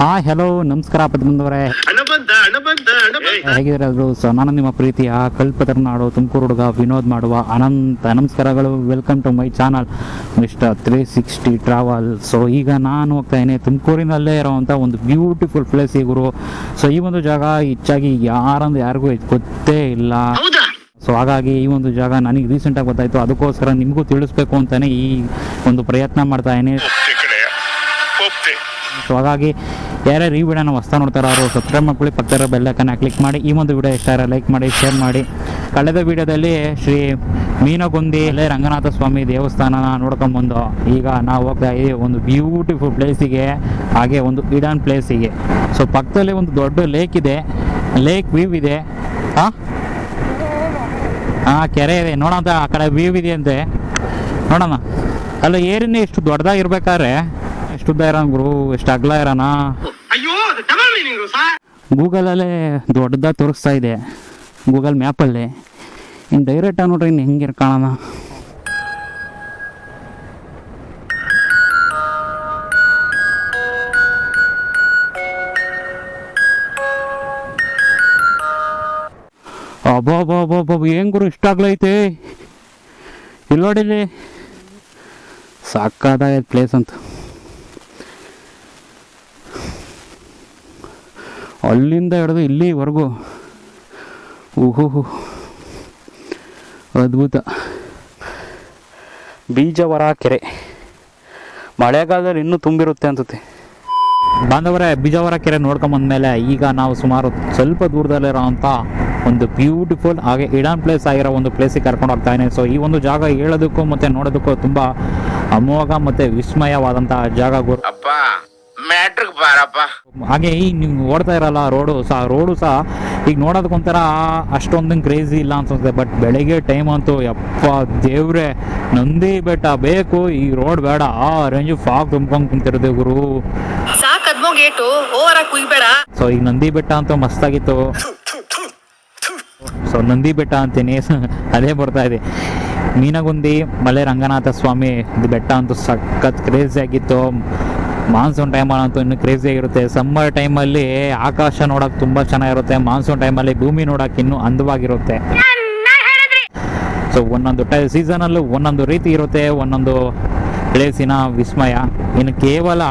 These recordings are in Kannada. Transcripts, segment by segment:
ಹಾಯ್ ಹಲೋ ನಮಸ್ಕಾರ ಪದ್ಮಂದವರೇ ಅದು ಹೇಗಿದ್ದಾರೆ ಎಲ್ರು ಸೊ ನಾನು ನಿಮ್ಮ ಪ್ರೀತಿಯ ಕಲ್ಪತರುನಾಡು ತುಮಕೂರು ಹುಡುಗ ವಿನೋದ್ ಮಾಡುವ ಅನಂತ ನಮಸ್ಕಾರಗಳು. Welcome to my channel mister three sixty travel so ಈಗ ನಾನು ಹೋಗ್ತಾ ಇದ್ದೀನಿ ತುಮಕೂರಿನಲ್ಲೇ ಇರೋವಂಥ ಒಂದು ಬ್ಯೂಟಿಫುಲ್ ಪ್ಲೇಸ್ ಈ ಗುರು. ಸೊ ಈ ಒಂದು ಜಾಗ ಹೆಚ್ಚಾಗಿ ಯಾರಂದು ಯಾರಿಗೂ ಗೊತ್ತೇ ಇಲ್ಲ. ಸೊ ಹಾಗಾಗಿ ಈ ಒಂದು ಜಾಗ ನನಗೆ ರೀಸೆಂಟಾಗಿ ಗೊತ್ತಾಯಿತು. ಅದಕ್ಕೋಸ್ಕರ ನಿಮಗೂ ತಿಳಿಸ್ಬೇಕು ಅಂತಲೇ ಈ ಒಂದು ಪ್ರಯತ್ನ ಮಾಡ್ತಾ ಇದ್ದೀನಿ. ಸೊ ಹಾಗಾಗಿ ಯಾರ್ಯಾರು ಈ ವಿಡಿಯೋನ ಹೊಸ್ತಾ ನೋಡ್ತಾರೋ ಅವರು ಸಬ್ಸ್ಕ್ರೈಬ್ ಮಾಡ್ಕೊಳ್ಳಿ ಪಕ್ಕದ ಬೆಲ್ಲಕ್ಕನ್ನು ಕ್ಲಿಕ್ ಮಾಡಿ, ಈ ಒಂದು ವಿಡಿಯೋ ಇಷ್ಟ ಲೈಕ್ ಮಾಡಿ ಶೇರ್ ಮಾಡಿ. ಕಳೆದ ವಿಡಿಯೋದಲ್ಲಿ ಶ್ರೀ ಮೀನಗುಂದಿ ಅಲ್ಲೇ ರಂಗನಾಥ ಸ್ವಾಮಿ ದೇವಸ್ಥಾನನ ನೋಡ್ಕೊಂಬಂದು ಈಗ ನಾವು ಹೋಗ್ತಾ ಇದ್ದೀವಿ ಒಂದು ಬ್ಯೂಟಿಫುಲ್ ಪ್ಲೇಸಿಗೆ ಹಾಗೆ ಒಂದು ಇಡನ್ ಪ್ಲೇಸಿಗೆ ಸೊ ಪಕ್ಕದಲ್ಲಿ ಒಂದು ದೊಡ್ಡ ಲೇಕ್ ಇದೆ ಲೇಕ್ ವ್ಯೂ ಇದೆ. ಹಾಂ ಹಾಂ ಕೆರೆ ಇದೆ. ನೋಡೋಣ ಆ ಕಡೆ ವ್ಯೂ ಇದೆ ಅಂತೆ. ನೋಡೋಣ. ಅಲ್ಲ, ಏರಿನೇ ಇಷ್ಟು ದೊಡ್ಡದಾಗಿರ್ಬೇಕಾದ್ರೆ ಎಷ್ಟು ಉದ್ದ ಇರೋಣ ಗುರು ಎಷ್ಟು ಅಗಲ ಇರೋಣ ಅಯ್ಯೋ ಅದು ಡಬಲ್ ಮೀನಿಂಗ್ ಸರ್ ಗೂಗಲಲ್ಲೇ ದೊಡ್ಡದಾಗಿ ತೋರಿಸ್ತಾ ಇದೆ. ಗೂಗಲ್ ಮ್ಯಾಪಲ್ಲಿ. ಇನ್ನು ಡೈರೆಕ್ಟಾಗಿ ನೋಡ್ರಿ ಇನ್ನು ಹೆಂಗೆ ಕಾಣೋಣ. ಅಬ್ಬಾ ಅಬ್ಬಾ ಅಬ್ಬಾ ಏನು ಗುರು ಇಷ್ಟ ಆಗ್ಲೈತೆ? ಇಲ್ಲಿ ಸಾಕಾದಾಗೈತೆ ಪ್ಲೇಸ್ ಅಂತ. ಅಲ್ಲಿಂದ ಹಿಡಿದು ಇಲ್ಲಿವರೆಗೂ. ಊಹು ಅದ್ಭುತ. ಬೀಜವರ ಕೆರೆ ಮಳೆಗಾಲದಲ್ಲಿ ಇನ್ನೂ ತುಂಬಿರುತ್ತೆ ಅನ್ಸುತ್ತೆ. ಬಾಂಧವರೇ ಬೀಜವರ ಕೆರೆ ನೋಡ್ಕೊಂಬಂದ್ಮೇಲೆ ಈಗ ನಾವು ಸುಮಾರು ಸ್ವಲ್ಪ ದೂರದಲ್ಲಿರೋಂಥ ಒಂದು ಬ್ಯೂಟಿಫುಲ್ ಹಾಗೆ ಇಡಾನ್ ಪ್ಲೇಸ್ ಆಗಿರೋ ಒಂದು ಪ್ಲೇಸಿಗೆ ಕರ್ಕೊಂಡು ಹೋಗ್ತಾ ಇದ್ದೀನಿ. ಸೊ ಈ ಒಂದು ಜಾಗ ಹೇಳೋದಕ್ಕೂ ಮತ್ತು ನೋಡೋದಕ್ಕೂ ತುಂಬ ಅಮೋಘ ಮತ್ತು ವಿಸ್ಮಯವಾದಂಥ ಜಾಗ ಗುರು. ಅಪ್ಪ ಮ್ಯಾಟ್ರಿಕ್ ಬಾರಪ್ಪ. ಹಾಗೆ ಈಗ ನೀವು ಓಡ್ತಾ ಇರಲ್ಲ ರೋಡು ಸಹ ರೋಡು ಸಹ ಈಗ ನೋಡೋದಕ್ಕೊಂಥರ ಅಷ್ಟೊಂದು ಕ್ರೇಜಿ ಇಲ್ಲ ಅನ್ಸುತ್ತೆ ಬಟ್ ಬೆಳಿಗ್ಗೆ ಟೈಮ್ ಅಂತೂ ಯಪ್ಪ ದೇವ್ರೆ ನಂದಿ ಬೆಟ್ಟ ಬೇಕು ಈ ರೋಡ್ ಬೇಡ ಆ ರೇಂಜು ಫಾಗ್ ತುಂಬ್ಕೊಂಡು ಕುಂತಿರೋದು ಗುರು. ಓವರ್ ಆಗಿ ಕುಯ್ಬೇಡ. ಸೊ ಈಗ ನಂದಿ ಬೆಟ್ಟ ಅಂತೂ ಮಸ್ತಾಗಿತ್ತು. ಸೊ ನಂದಿ ಬೆಟ್ಟ ಅಂತೀನಿ ಅದೇ ಬರ್ತಾ ಇದೆ. ಮೀನಗುಂದಿ ಮಲೆ ರಂಗನಾಥ ಸ್ವಾಮಿ ಬೆಟ್ಟ ಅಂತೂ ಸಖತ್ ಕ್ರೇಜಿ ಆಗಿತ್ತು. ಮಾನ್ಸೂನ್ ಟೈಮಲ್ಲಿ ಅಂತೂ ಇನ್ನೂ ಕ್ರೇಜಿ ಆಗಿರುತ್ತೆ. ಸಮ್ಮರ್ ಟೈಮಲ್ಲಿ ಆಕಾಶ ನೋಡೋಕೆ ತುಂಬ ಚೆನ್ನಾಗಿರುತ್ತೆ. ಮಾನ್ಸೂನ್ ಟೈಮಲ್ಲಿ ಭೂಮಿ ನೋಡೋಕೆ ಇನ್ನೂ ಅಂದವಾಗಿರುತ್ತೆ. ಸೊ ಒಂದೊಂದು ಟೈ ಸೀಸನಲ್ಲೂ ಒಂದೊಂದು ರೀತಿ ಇರುತ್ತೆ. ಒಂದೊಂದು ಪ್ಲೇಸಿನ ವಿಸ್ಮಯ. ಇನ್ನು ಕೇವಲ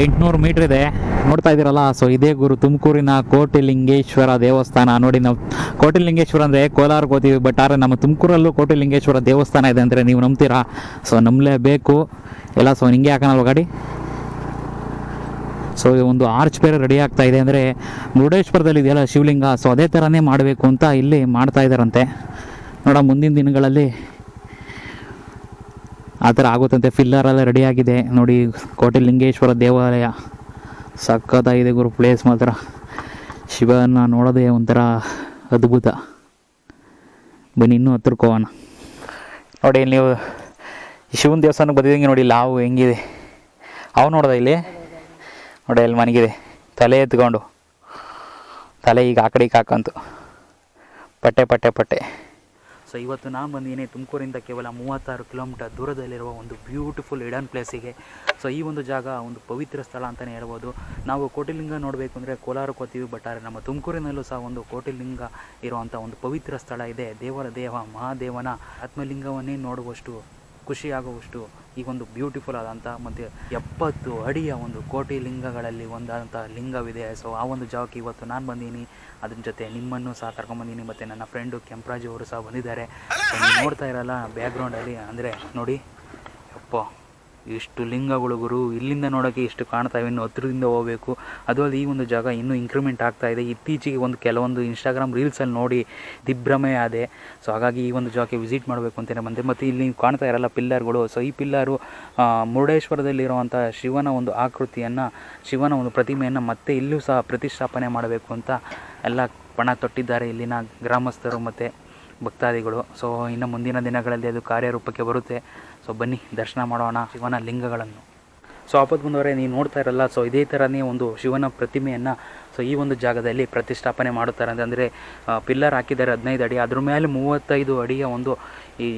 ಎಂಟುನೂರು ಮೀಟ್ರ್ ಇದೆ. ನೋಡ್ತಾ ಇದ್ದೀರಲ್ಲ? ಸೊ ಇದೇ ಗುರು ತುಮಕೂರಿನ ಕೋಟಿಲಿಂಗೇಶ್ವರ ದೇವಸ್ಥಾನ. ನೋಡಿ ನಾವು, ಕೋಟಿಲಿಂಗೇಶ್ವರ ಅಂದರೆ ಕೋಲಾರ ಹೋಗ್ತೀವಿ ಬಟ್ ಆದರೆ ನಮ್ಮ ತುಮಕೂರಲ್ಲೂ ಕೋಟಿಲಿಂಗೇಶ್ವರ ದೇವಸ್ಥಾನ ಇದೆ ಅಂದರೆ ನೀವು ನಂಬ್ತೀರಾ? ಸೊ ನಂಬಲೇಬೇಕು. ಎಲ್ಲ ಸೊ ಹಿಂಗೆ ಹಾಕೋಣಲ್ವ ಗಾಡಿ? ಸೊ ಒಂದು ಆರ್ಚ್ ಬೇರೆ ರೆಡಿ ಆಗ್ತಾ ಇದೆ ಅಂದರೆ ಮುರುಡೇಶ್ವರದಲ್ಲಿ ಇದೆಯಲ್ಲ ಶಿವಲಿಂಗ. ಸೊ ಅದೇ ಥರನೇ ಮಾಡಬೇಕು ಅಂತ ಇಲ್ಲಿ ಮಾಡ್ತಾ ಇದ್ದಾರಂತೆ. ನೋಡ ಮುಂದಿನ ದಿನಗಳಲ್ಲಿ ಆ ಥರ ಆಗುತ್ತಂತೆ. ಫಿಲ್ಲರೆಲ್ಲ ರೆಡಿ ಆಗಿದೆ. ನೋಡಿ ಲಿಂಗೇಶ್ವರ ದೇವಾಲಯ. ಸಖತ್ತಾಗಿದೆ ಗುರು ಪ್ಲೇಸ್ ಮಾತ್ರ. ಶಿವನ ನೋಡೋದೇ ಒಂಥರ ಅದ್ಭುತ. ಬನ್ನಿ, ಇನ್ನೂ ಹತ್ರಕ್ಕೆ ನೋಡಿ ನೀವು ಶಿವನ ದೇವಸ್ಥಾನಕ್ಕೆ ಬಂದಿದ್ದಂಗೆ ನೋಡಿ, ಲಾವು ಹೆಂಗಿದೆ. ಅವು ನೋಡ್ದ ಇಲ್ಲಿ? ನೋಡಿ ಅಲ್ಲಿ ಮನಗಿದೆ. ತಲೆ ಎತ್ಕೊಂಡು. ತಲೆ ಈಗ ಆ ಕಡೆ ಹಾಕಂತು. ಪಟ್ಟೆ ಪಟ್ಟೆ ಪಟ್ಟೆ. ಸೊ ಇವತ್ತು ನಾನು ಬಂದಿದ್ದೀನಿ ತುಮಕೂರಿಂದ ಕೇವಲ ಮೂವತ್ತಾರು ಕಿಲೋಮೀಟರ್ ದೂರದಲ್ಲಿರುವ ಒಂದು ಬ್ಯೂಟಿಫುಲ್ ಇಡನ್ ಪ್ಲೇಸಿಗೆ ಸೊ ಈ ಒಂದು ಜಾಗ ಒಂದು ಪವಿತ್ರ ಸ್ಥಳ ಅಂತಲೇ ಹೇಳ್ಬೋದು. ನಾವು ಕೋಟಿಲಿಂಗ ನೋಡಬೇಕು ಅಂದರೆ ಕೋಲಾರಕ್ಕೆ ಹೋಗ್ತೀವಿ ಬಟ್ ಆದರೆ ನಮ್ಮ ತುಮಕೂರಿನಲ್ಲೂ ಸಹ ಒಂದು ಕೋಟಿಲಿಂಗ ಇರುವಂಥ ಒಂದು ಪವಿತ್ರ ಸ್ಥಳ ಇದೆ. ದೇವರ ದೇವ, ಮಹಾದೇವನ ಆತ್ಮಲಿಂಗವನ್ನೇ ನೋಡುವಷ್ಟು ಖುಷಿಯಾಗುವಷ್ಟು ಈ ಒಂದು ಬ್ಯೂಟಿಫುಲ್ ಆದಂಥ ಮತ್ತು ಎಪ್ಪತ್ತು ಅಡಿಯ ಒಂದು ಕೋಟಿ ಲಿಂಗಗಳಲ್ಲಿ ಒಂದಾದಂಥ ಲಿಂಗವಿದೆ. ಸೊ ಆ ಒಂದು ಜಾಗಕ್ಕೆ ಇವತ್ತು ನಾನು ಬಂದೀನಿ. ಅದ್ರ ಜೊತೆ ನಿಮ್ಮನ್ನು ಸಹ ಕರ್ಕೊಂಬಂದೀನಿ ಮತ್ತು ನನ್ನ ಫ್ರೆಂಡು ಕೆಂಪರಾಜು ಅವರು ಸಹ ಬಂದಿದ್ದಾರೆ. ನೋಡ್ತಾ ಇರಲ್ಲ ಬ್ಯಾಕ್ಗ್ರೌಂಡಲ್ಲಿ ಅಂದರೆ ನೋಡಿ, ಯಪ್ಪ. ಇಷ್ಟು ಲಿಂಗಗಳು ಗುರು? ಇಲ್ಲಿಂದ ನೋಡೋಕ್ಕೆ ಇಷ್ಟು ಕಾಣ್ತಾವೆ? ಇನ್ನು ಹತ್ತಿರದಿಂದ ಹೋಗಬೇಕು. ಅದು ಅಲ್ಲದೆ ಈ ಒಂದು ಜಾಗ ಇನ್ನೂ ಇಂಕ್ರಿಮೆಂಟ್ ಆಗ್ತಾ ಇದೆ. ಇತ್ತೀಚೆಗೆ ಒಂದು ಕೆಲವೊಂದು ಇನ್ಸ್ಟಾಗ್ರಾಮ್ ರೀಲ್ಸಲ್ಲಿ ನೋಡಿ ದಿಗ್ಭ್ರಮೆ ಆದೆ. ಸೊ ಹಾಗಾಗಿ ಈ ಒಂದು ಜಾಗಕ್ಕೆ ವಿಸಿಟ್ ಮಾಡಬೇಕು ಅಂತಲೇ ಬಂದೆ ಮತ್ತು ಇಲ್ಲಿ ಕಾಣ್ತಾ ಇರಲ್ಲ ಪಿಲ್ಲರ್ಗಳು. ಸೊ ಈ ಪಿಲ್ಲರು ಮುರುಡೇಶ್ವರದಲ್ಲಿರುವಂಥ ಶಿವನ ಒಂದು ಆಕೃತಿಯನ್ನು, ಶಿವನ ಒಂದು ಪ್ರತಿಮೆಯನ್ನು ಮತ್ತೆ ಇಲ್ಲೂ ಸಹ ಪ್ರತಿಷ್ಠಾಪನೆ ಮಾಡಬೇಕು ಅಂತ ಎಲ್ಲ ಪಣ ತೊಟ್ಟಿದ್ದಾರೆ ಇಲ್ಲಿನ ಗ್ರಾಮಸ್ಥರು ಮತ್ತು ಭಕ್ತಾದಿಗಳು. ಸೊ ಇನ್ನು ಮುಂದಿನ ದಿನಗಳಲ್ಲಿ ಅದು ಕಾರ್ಯರೂಪಕ್ಕೆ ಬರುತ್ತೆ. ಸೊ ಬನ್ನಿ, ದರ್ಶನ ಮಾಡೋಣ ಶಿವನ ಲಿಂಗಗಳನ್ನು. ಸೊ ಆಪತ್ ಬಂದವರೇ ನೀವು ನೋಡ್ತಾ ಇರಲ್ಲ. ಸೊ ಇದೇ ಥರನೇ ಒಂದು ಶಿವನ ಪ್ರತಿಮೆಯನ್ನು ಸೊ ಈ ಒಂದು ಜಾಗದಲ್ಲಿ ಪ್ರತಿಷ್ಠಾಪನೆ ಮಾಡುತ್ತಾರೆ. ಅಂತಂದರೆ ಪಿಲ್ಲರ್ ಹಾಕಿದ್ದಾರೆ ಹದಿನೈದು ಅಡಿ. ಅದ್ರ ಮೇಲೆ ಮೂವತ್ತೈದು ಅಡಿಯ ಒಂದು ಈ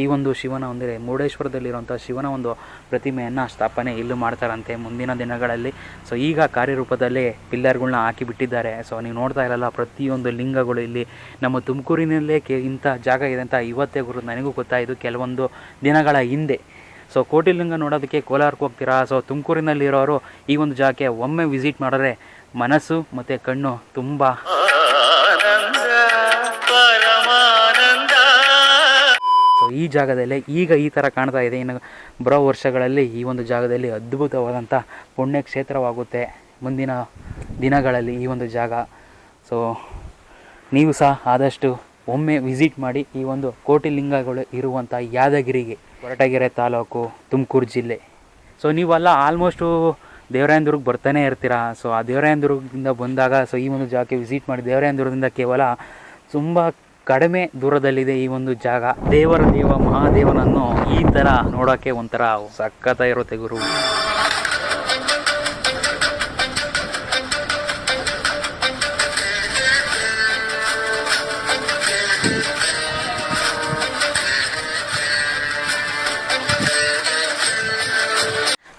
ಈ ಒಂದು ಶಿವನ ಅಂದರೆ ಮುರುಡೇಶ್ವರದಲ್ಲಿರುವಂಥ ಶಿವನ ಒಂದು ಪ್ರತಿಮೆಯನ್ನು ಸ್ಥಾಪನೆ ಇಲ್ಲೂ ಮಾಡ್ತಾರಂತೆ ಮುಂದಿನ ದಿನಗಳಲ್ಲಿ. ಸೊ ಈಗ ಕಾರ್ಯರೂಪದಲ್ಲೇ ಪಿಲ್ಲರ್ಗಳನ್ನ ಹಾಕಿ ಬಿಟ್ಟಿದ್ದಾರೆ. ಸೊ ನೀವು ನೋಡ್ತಾ ಇರಲ್ಲ, ಪ್ರತಿಯೊಂದು ಲಿಂಗಗಳು ಇಲ್ಲಿ ನಮ್ಮ ತುಮಕೂರಿನಲ್ಲೇ ಕೆ, ಇಂಥ ಜಾಗ ಇದೆ ಅಂತ ಇವತ್ತೇ ಗುರು ನನಗೂ ಗೊತ್ತಾಯಿತು ಕೆಲವೊಂದು ದಿನಗಳ ಹಿಂದೆ. ಸೊ ಕೋಟಿಲಿಂಗ ನೋಡೋದಕ್ಕೆ ಕೋಲಾರಕ್ಕೆ ಹೋಗ್ತೀರಾ? ಸೊ ತುಮಕೂರಿನಲ್ಲಿರೋರು ಈ ಒಂದು ಜಾಗಕ್ಕೆ ಒಮ್ಮೆ ವಿಸಿಟ್ ಮಾಡಿದ್ರೆ ಮನಸ್ಸು ಮತ್ತು ಕಣ್ಣು ತುಂಬ ಈ ಜಾಗದಲ್ಲಿ ಈಗ ಈ ಥರ ಕಾಣ್ತಾ ಇದೆ. ಇನ್ನು ಬರೋ ವರ್ಷಗಳಲ್ಲಿ ಈ ಒಂದು ಜಾಗದಲ್ಲಿ ಅದ್ಭುತವಾದಂಥ ಪುಣ್ಯಕ್ಷೇತ್ರವಾಗುತ್ತೆ ಮುಂದಿನ ದಿನಗಳಲ್ಲಿ ಈ ಒಂದು ಜಾಗ. ಸೊ ನೀವು ಸಹ ಆದಷ್ಟು ಒಮ್ಮೆ ವಿಸಿಟ್ ಮಾಡಿ ಈ ಒಂದು ಕೋಟಿಲಿಂಗಗಳು ಇರುವಂಥ ಯಾದಗಿರಿಗೆ ಹೊರಟಗೆರೆ ತಾಲೂಕು, ತುಮಕೂರು ಜಿಲ್ಲೆ. ಸೊ ನೀವೆಲ್ಲ ಆಲ್ಮೋಸ್ಟು ದೇವರಾಯನದುರ್ಗ ಬರ್ತಾನೆ ಇರ್ತೀರಾ? ಸೊ ಆ ದೇವರಾಯನದುರ್ಗದಿಂದ ಬಂದಾಗ ಸೊ ಈ ಒಂದು ಜಾಗಕ್ಕೆ ವಿಸಿಟ್ ಮಾಡಿ ದೇವರಾಯನದುರ್ಗದಿಂದ ಕೇವಲ ತುಂಬ ಕಡಿಮೆ ದೂರದಲ್ಲಿದೆ ಈ ಒಂದು ಜಾಗ. ದೇವರ ದೇವ, ಮಹಾದೇವನನ್ನು ಈ ಥರ ನೋಡೋಕ್ಕೆ ಒಂಥರ ಸಖತ್ತ ಇರುತ್ತೆ ಗುರು.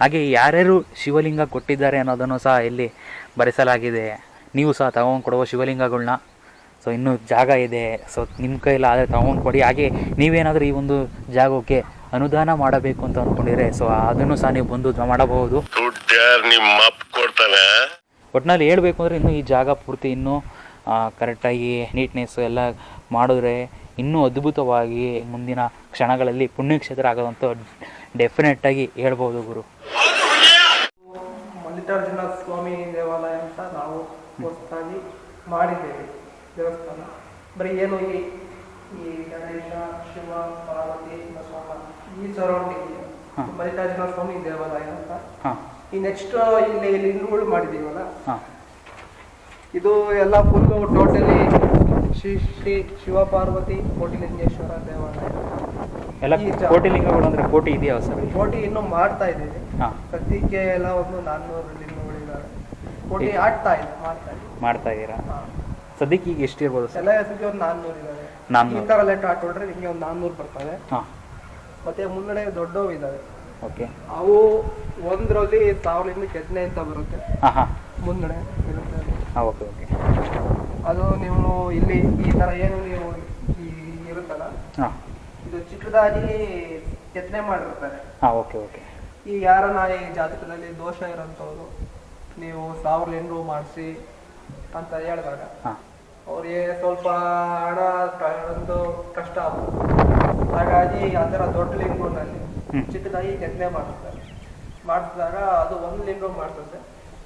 ಹಾಗೆ ಯಾರ್ಯಾರು ಶಿವಲಿಂಗ ಕೊಟ್ಟಿದ್ದಾರೆ ಅನ್ನೋದನ್ನು ಸಹ ಇಲ್ಲಿ ಬರೆಸಲಾಗಿದೆ. ನೀವು ಸಹ ತಗೊಂಡು ಕೊಡುವ ಶಿವಲಿಂಗಗಳನ್ನ ಸೊ ಇನ್ನೂ ಜಾಗ ಇದೆ. ಸೊ ನಿಮ್ಮ ಕೈಲಿ ಆದರೆ ತಗೊಂಡು ಕೊಡಿ. ಹಾಗೆ ನೀವೇನಾದರೂ ಈ ಒಂದು ಜಾಗಕ್ಕೆ ಅನುದಾನ ಮಾಡಬೇಕು ಅಂತ ಅಂದ್ಕೊಂಡಿದ್ರೆ ಸೊ ಅದನ್ನು ಸಹ ನೀವು ಬಂದು ಮಾಡಬಹುದು. ಒಟ್ಟಿನಲ್ಲಿ ಹೇಳಬೇಕು ಅಂದರೆ ಇನ್ನೂ ಈ ಜಾಗ ಪೂರ್ತಿ ಇನ್ನೂ ಕರೆಕ್ಟಾಗಿ ನೀಟ್ನೆಸ್ ಎಲ್ಲ ಮಾಡಿದ್ರೆ ಇನ್ನೂ ಅದ್ಭುತವಾಗಿ ಮುಂದಿನ ಕ್ಷಣಗಳಲ್ಲಿ ಪುಣ್ಯಕ್ಷೇತ್ರ ಆಗೋದಂತ ಡೆಫಿನೆಟ್ಟಾಗಿ ಹೇಳ್ಬೋದು ಗುರು. ಮಲ್ಲಿಕಾರ್ಜುನ ಸ್ವಾಮಿ ದೇವಾಲಯ ಅಂತ ನಾವು ಹೊಸದಾಗಿ ಮಾಡಿದ್ದೇವೆ. ಬರೀ ಏನು ಈ ಈ ಗಣೇಶ ಶಿವ ಪಾರ್ವತಿ ಬಸವಣ್ಣ ಈ ಸರೌಂಡಿಂಗ್. ಮಲ್ಲಿಕಾರ್ಜುನ ಸ್ವಾಮಿ ದೇವಾಲಯ ಅಂತ. ಈ ನೆಕ್ಸ್ಟ್ ಇಲ್ಲಿ ಇಲ್ಲಿ ಮಾಡಿದೀವಲ್ಲ ಹಾಂ. ಇದು ಎಲ್ಲ ಫುಲ್ ಟೋಟಲಿ ಶ್ರೀ ಶ್ರೀ ಶಿವ ಪಾರ್ವತಿ ಕೋಟಿಲಿಂಗೇಶ್ವರ ದೇವಾಲಯ. ಎಲ್ಲ ಈ ಜಾ- ಕೋಟಿ ಲಿಂಗಗಳು ಅಂದರೆ ಕೋಟಿ ಇದೆಯಾ ಸರ್? ಕೋಟಿ ಇನ್ನೂ ಮಾಡ್ತಾ ಇದ್ದೀವಿ. ಪ್ರತಿಕೆ ಸದ್ಯಕ್ಕೆ ಎಲ್ಲ ಒಂದು ನಾನ್ನೂರು ಲಿಂಗಗಳಿದ್ದಾರೆ ಕೋಟಿ ಆಡ್ತಾ ಇದೆ ಮಾಡ್ತಾ ಮಾಡ್ತಾ ಇದ್ದೀರಾ. ಸದ್ಯಕ್ಕೆ ಈಗ ಎಷ್ಟಿರ್ಬೋದು ಸರ್? ಎಲ್ಲ ಹೆಸರಿಗೆ ಒಂದು ನಾನ್ನೂರು ಇದಾವೆ. ನಾನ್ನೂರು. ಈ ತರ ಲೆಕ್ಕ ಹಾಕೊಂಡ್ರೆ ನಿಮಗೆ ಒಂದು ನಾನ್ನೂರು ಬರ್ತವೆ. ಹಾಂ. ಮತ್ತೆ ಮುನ್ನಡೆ ದೊಡ್ಡವು ಇದಾವೆ. ಓಕೆ. ಅವು ಒಂದರಲ್ಲಿ ಸಾವಿರದಿಂದ ಕೆತ್ತನೆ ಅಂತ ಬರುತ್ತೆ. ಹಾಂ ಹಾಂ. ಮುನ್ನಡೆ ಇರುತ್ತೆ ಅದು. ಹಾಂ ಓಕೆ ಓಕೆ. ಅದು ನೀವು ಇಲ್ಲಿ ಈ ತರ ಏನು ನೀವು ಈ ಇರುತ್ತಲ್ಲ? ಹಾಂ. ಇದು ಚಿಕ್ಕದಾಗಿ ಕೆತ್ತನೆ ಮಾಡಿರ್ತಾರೆ. ಹಾಂ ಓಕೆ ಓಕೆ. ಈ ಯಾರನ್ನ ಈ ಜಾತಕದಲ್ಲಿ ದೋಷ ಇರೋಂಥವ್ರು ನೀವು ಸಾವಿರ ಎಂಟು ಮಾಡಿಸಿ ಅಂತ ಹೇಳಿದಾಗ ಅವ್ರಿಗೆ ಸ್ವಲ್ಪ ಹಣ ಒಂದು ಕಷ್ಟ ಆಗ್ತದೆ ಹಾಗಾಗಿ ಆ ಥರ ದೊಡ್ಡ ಲಿಂಗುನಲ್ಲಿ. ಚಿಕ್ಕದಾಗಿ ಕೆತ್ತನೆ ಮಾಡ್ತಾರೆ. ಮಾಡಿಸಿದಾಗ ಅದು ಒಂದು ಲಿಂಗ ಮಾಡ್ತದೆ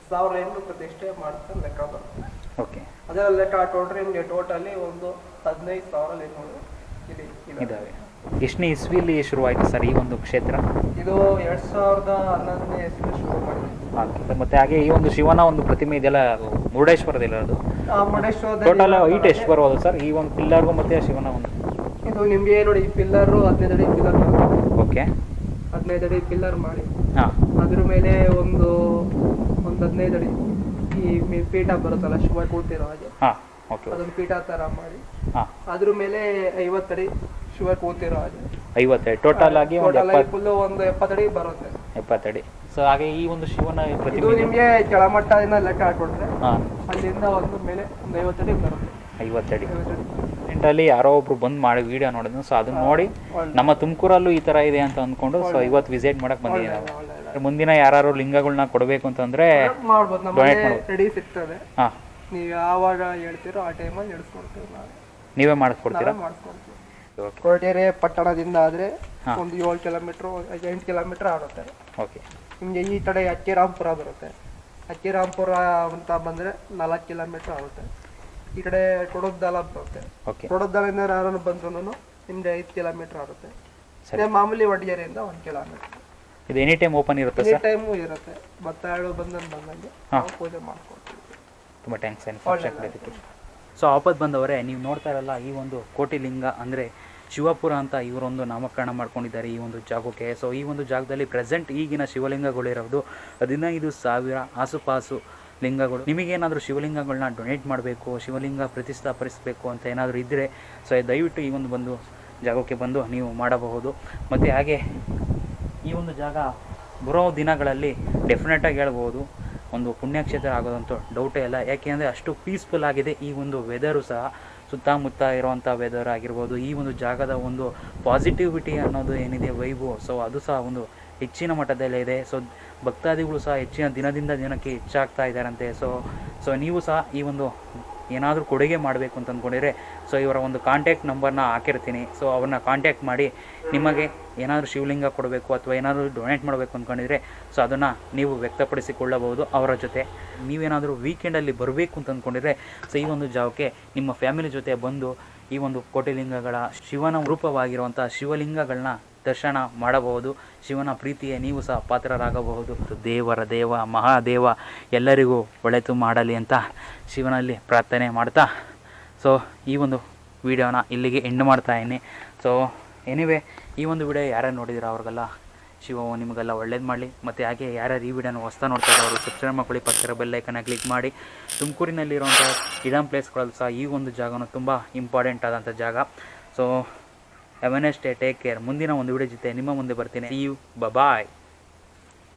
ಸಾವಿರ ಲಿಂಗು ಪ್ರತಿಷ್ಠೆ ಮಾಡ್ತಾರೆ ಲೆಕ್ಕ ಬರ್ತದೆ. ಓಕೆ. ಅದರ ಲೆಕ್ಕ ಹಾಕೊಂಡ್ರೆ ನಿಮಗೆ ಟೋಟಲಿ ಒಂದು ಹದಿನೈದು ಸಾವಿರ ಲಿಂಗಗಳು ಇಲ್ಲಿ ಇದೆ ಇದ್ದಾವೆ ಎಷ್ಟನೇ ಇಸ್ವಿಲಿ ಶುರುವಾಯಿತು ಸರ್ ಈ ಒಂದು ಕ್ಷೇತ್ರ? ಇದು ಎರಡ್ ಸಾವಿರದ ಹನ್ನೊಂದನೇ ಇಸ್ವಿ ಶುರು ಮಾಡಿದೆ. ಮತ್ತೆ ಹಾಗೆ ಈ ಒಂದು ಶಿವನ ಒಂದು ಪ್ರತಿಮೆ ಇದೆಲ್ಲ ಮುರುಡೇಶ್ವರದಲ್ಲಿ ಟೋಟಲ್ ಹೈಟ್ ಎಷ್ಟು ಬರ್ಬೋದು ಸರ್. ಈ ಒಂದು ಪಿಲ್ಲರ್ಗೂ ಮತ್ತೆ ಶಿವನ ಒಂದು. ಇದು ನಿಮ್ಗೆ ನೋಡಿ ಈ ಪಿಲ್ಲರು ಹದಿನೈದು ಅಡಿ ಪಿಲ್ಲರ್ ಓಕೆ. ಹದಿನೈದು ಅಡಿ ಪಿಲ್ಲರ್ ಮಾಡಿ. ಹಾಂ. ಅದ್ರ ಮೇಲೆ ಒಂದು ಒಂದು ಹದಿನೈದು ಅಡಿ ಈ ಪೀಠ ಬರುತ್ತಲ್ಲ ಶಿವ ಕೂತಿರೋ ಹಾಗೆ. ಹಾಂ ಓಕೆ ಅದೊಂದು ಪೀಠ ತರ ಮಾಡಿ. ಹಾಂ. ಅದ್ರ ಮೇಲೆ ಐವತ್ತಡಿ ಶಿವ ಕೂತಿರೋ ಹಾಗೆ. ಐವತ್ತಡಿ. ಟೋಟಲ್ ಆಗಿ ಒಂದು ಟೋಟಲ್ ಆಗಿ ಎಪ್ಪತ್ತು ಫುಲ್ ಒಂದು ಎಪ್ಪತ್ತಡಿ ಬರುತ್ತೆ. ಎಪ್ಪತ್ತಡಿ. ಸೊ ಹಾಗೆ ಈ ಒಂದು ಶಿವನ ಇದು ನಿಮಗೆ ಕೆಳಮಟ್ಟದಿಂದ ಲೆಕ್ಕ ಹಾಕೊಂಡ್ರೆ ಹಾಂ. ಅಲ್ಲಿಂದ ಒಂದು ಮೇಲೆ ಒಂದು ಐವತ್ತಡಿ ಬರುತ್ತೆ ಐವತ್ತಡಿ ಅಲ್ಲಿ ಯಾರೋ ಒಬ್ರು ಬಂದು ಮಾಡಿ ವಿಡಿಯೋ ನೋಡಿದ್ನು ಸೊ ಅದನ್ನ ನೋಡಿ ನಮ್ಮ ತುಮಕೂರಲ್ಲೂ ಈ ತರ ಇದೆ ಅಂತ ಅಂದ್ಕೊಂಡು ಸೊ ಇವತ್ತು ವಿಸಿಟ್ ಮಾಡಕ್ ಬಂದಿದ್ದೀವಿ ನಾವು. ಮುಂದಿನ ಯಾರು ಲಿಂಗಗಳನ್ನ ಕೊಡಬೇಕು ಅಂತಂದ್ರೆ ಮಾಡ್ಬೋದು. ಹಾಂ. ನೀವು ಯಾವಾಗ ಹೇಳ್ತೀರೋ ಆ ಟೈಮಲ್ಲಿ ನಡೆಸ್ಕೊಡ್ತೀವಿ ನೀವೇ. ಮಾಡಿಸ್ಕೊಡ್ತೀರಾ? ಕೊರಟೇರಿ ಪಟ್ಟಣದಿಂದ ಆದ್ರೆ ಒಂದು ಏಳು ಕಿಲೋಮೀಟರ್ ಎಂಟು ಕಿಲೋಮೀಟರ್ ಆಗುತ್ತೆ. ಓಕೆ ನಿಮಗೆ ಈ ಕಡೆ ಅಕ್ಕಿರಾಮ್ಪುರ ಬರುತ್ತೆ. ಅಕ್ಕಿರಾಮ್ಪುರ ಅಂತ ಬಂದ್ರೆ ನಾಲ್ಕು ಕಿಲೋಮೀಟ್ರ್ ಆಗುತ್ತೆ. ಈ ಕಡೆ ಕೊಡೋದಾಲ ಬರುತ್ತೆ. ಓಕೆ ಕೊಡೋದ್ದಲಿಂದ ಯಾರು ಬಂದ್ರು ನಿಮ್ಗೆ ಐದು ಕಿಲೋಮೀಟ್ರ್ ಆಗುತ್ತೆ. ಸರಿ. ಮಾಮೂಲಿ ವಡ್ಗೆರೆಯಿಂದ ಒಂದು ಕಿಲೋಮೀಟ್ರ್ ಇದು ಎನಿ ಟೈಮ್ ಓಪನ್ ಇರುತ್ತೆ ಎನಿ ಟೈಮು ಇರುತ್ತೆ. ಭತ್ತಾಳು ಹೇಳು ಬಂದಂಗೆ ಪೂಜೆ ಮಾಡ್ಕೊಡ್ತೀವಿ. ತುಂಬ ಥ್ಯಾಂಕ್ಸ್ ಸೊ ಆಪತ್ ಬಂದವರೇ ನೀವು ನೋಡ್ತಾ ಇರಲ್ಲ ಈ ಒಂದು ಕೋಟಿಲಿಂಗ ಅಂದರೆ ಶಿವಪುರ ಅಂತ ಇವರೊಂದು ನಾಮಕರಣ ಮಾಡ್ಕೊಂಡಿದ್ದಾರೆ ಈ ಒಂದು ಜಾಗಕ್ಕೆ. ಸೊ ಈ ಒಂದು ಜಾಗದಲ್ಲಿ ಪ್ರೆಸೆಂಟ್ ಈಗಿನ ಶಿವಲಿಂಗಗಳಿರೋದು ಹದಿನೈದು ಸಾವಿರ ಆಸುಪಾಸು ಲಿಂಗಗಳು. ನಿಮಗೇನಾದರೂ ಶಿವಲಿಂಗಗಳನ್ನ ಡೊನೇಟ್ ಮಾಡಬೇಕು, ಶಿವಲಿಂಗ ಪ್ರತಿಷ್ಠಾಪಡಿಸಬೇಕು ಅಂತ ಏನಾದರೂ ಇದ್ದರೆ ಸೊ ದಯವಿಟ್ಟು ಈ ಒಂದು ಬಂದು ಜಾಗಕ್ಕೆ ಬಂದು ನೀವು ಮಾಡಬಹುದು. ಮತ್ತು ಹಾಗೆ ಈ ಒಂದು ಜಾಗ ಬರೋ ದಿನಗಳಲ್ಲಿ ಡೆಫಿನೆಟಾಗಿ ಹೇಳ್ಬೋದು. ಒಂದು ಪುಣ್ಯಕ್ಷೇತ್ರ ಆಗೋದಂತೂ ಡೌಟೇ ಇಲ್ಲ. ಯಾಕೆಂದರೆ ಅಷ್ಟು ಪೀಸ್ಫುಲ್ ಆಗಿದೆ ಈ ಒಂದು ವೆದರು ಸಹ. ಸುತ್ತಮುತ್ತ ಇರುವಂಥ ವೆದರ್ ಆಗಿರ್ಬೋದು, ಈ ಒಂದು ಜಾಗದ ಒಂದು ಪಾಸಿಟಿವಿಟಿ ಅನ್ನೋದು ಏನಿದೆ ವೈಬು ಸೊ ಅದು ಸಹ ಒಂದು ಹೆಚ್ಚಿನ ಮಟ್ಟದಲ್ಲೇ ಇದೆ. ಸೊ ಭಕ್ತಾದಿಗಳು ಸಹ ಹೆಚ್ಚಿನ ದಿನದಿಂದ ದಿನಕ್ಕೆ ಹೆಚ್ಚಾಗ್ತಾ ಇದ್ದಾರಂತೆ. ಸೊ ಸೊ ನೀವು ಸಹ ಈ ಒಂದು ಏನಾದರೂ ಕೊಡುಗೆ ಮಾಡಬೇಕು ಅಂತ ಅಂದ್ಕೊಂಡಿದ್ರೆ ಸೊ ಇವರ ಒಂದು ಕಾಂಟ್ಯಾಕ್ಟ್ ನಂಬರ್ನ ಹಾಕಿರ್ತೀನಿ. ಸೊ ಅವ್ರನ್ನ ಕಾಂಟ್ಯಾಕ್ಟ್ ಮಾಡಿ ನಿಮಗೆ ಏನಾದರೂ ಶಿವಲಿಂಗ ಕೊಡಬೇಕು ಅಥವಾ ಏನಾದರೂ ಡೊನೇಟ್ ಮಾಡಬೇಕು ಅಂದ್ಕೊಂಡಿದ್ರೆ ಸೊ ಅದನ್ನು ನೀವು ವ್ಯಕ್ತಪಡಿಸಿಕೊಳ್ಳಬಹುದು ಅವರ ಜೊತೆ. ನೀವೇನಾದರೂ ವೀಕೆಂಡಲ್ಲಿ ಬರಬೇಕು ಅಂತ ಅಂದ್ಕೊಂಡಿದ್ರೆ ಸೊ ಈ ಒಂದು ಜಾಗಕ್ಕೆ ನಿಮ್ಮ ಫ್ಯಾಮಿಲಿ ಜೊತೆ ಬಂದು ಈ ಒಂದು ಕೋಟಿಲಿಂಗಗಳ ಶಿವನ ರೂಪವಾಗಿರುವಂಥ ಶಿವಲಿಂಗಗಳನ್ನ ದರ್ಶನ ಮಾಡಬಹುದು. ಶಿವನ ಪ್ರೀತಿಯ ನೀವು ಸಹ ಪಾತ್ರರಾಗಬಹುದು. ದೇವರ ದೇವ, ಮಹಾದೇವ ಎಲ್ಲರಿಗೂ ಒಳಿತು ಮಾಡಲಿ ಅಂತ ಶಿವನಲ್ಲಿ ಪ್ರಾರ್ಥನೆ ಮಾಡ್ತಾ. ಸೊ ಈ ಒಂದು ವಿಡಿಯೋನ ಇಲ್ಲಿಗೆ ಎಂಡ್ ಮಾಡ್ತಾ ಇದ್ದೀನಿ. ಸೊ ಎನಿವೆ ಈ ಒಂದು ವಿಡಿಯೋ ಯಾರ್ಯಾರು ನೋಡಿದಿರೋ ಅವ್ರಿಗೆಲ್ಲ ಶಿವ ನಿಮಗೆಲ್ಲ ಒಳ್ಳೇದು ಮಾಡಲಿ. ಮತ್ತು ಹಾಗೆ ಯಾರ್ಯಾರು ಈ ವಿಡಿಯೋನ ಹೊಸ್ತಾ ನೋಡ್ತಾ ಅವರು ಸಬ್ಸ್ಕ್ರೈಬ್ ಮಾಡ್ಕೊಳ್ಳಿ. ಪಕ್ಕದ ಬೆಲ್ಲೈಕನ್ನ ಕ್ಲಿಕ್ ಮಾಡಿ. ತುಮಕೂರಿನಲ್ಲಿರುವಂಥ ಇಡಮ್ ಪ್ಲೇಸ್ಗಳಲ್ಲಿ ಸಹ ಈ ಒಂದು ಜಾಗನೂ ತುಂಬ ಇಂಪಾರ್ಟೆಂಟ್ ಆದಂಥ ಜಾಗ. So a day take care ಮುಂದಿನ ಒಂದು ವಿಡಿಯೋ ಜೊತೆ ನಿಮ್ಮ ಮುಂದೆ ಬರ್ತೀನಿ. You bye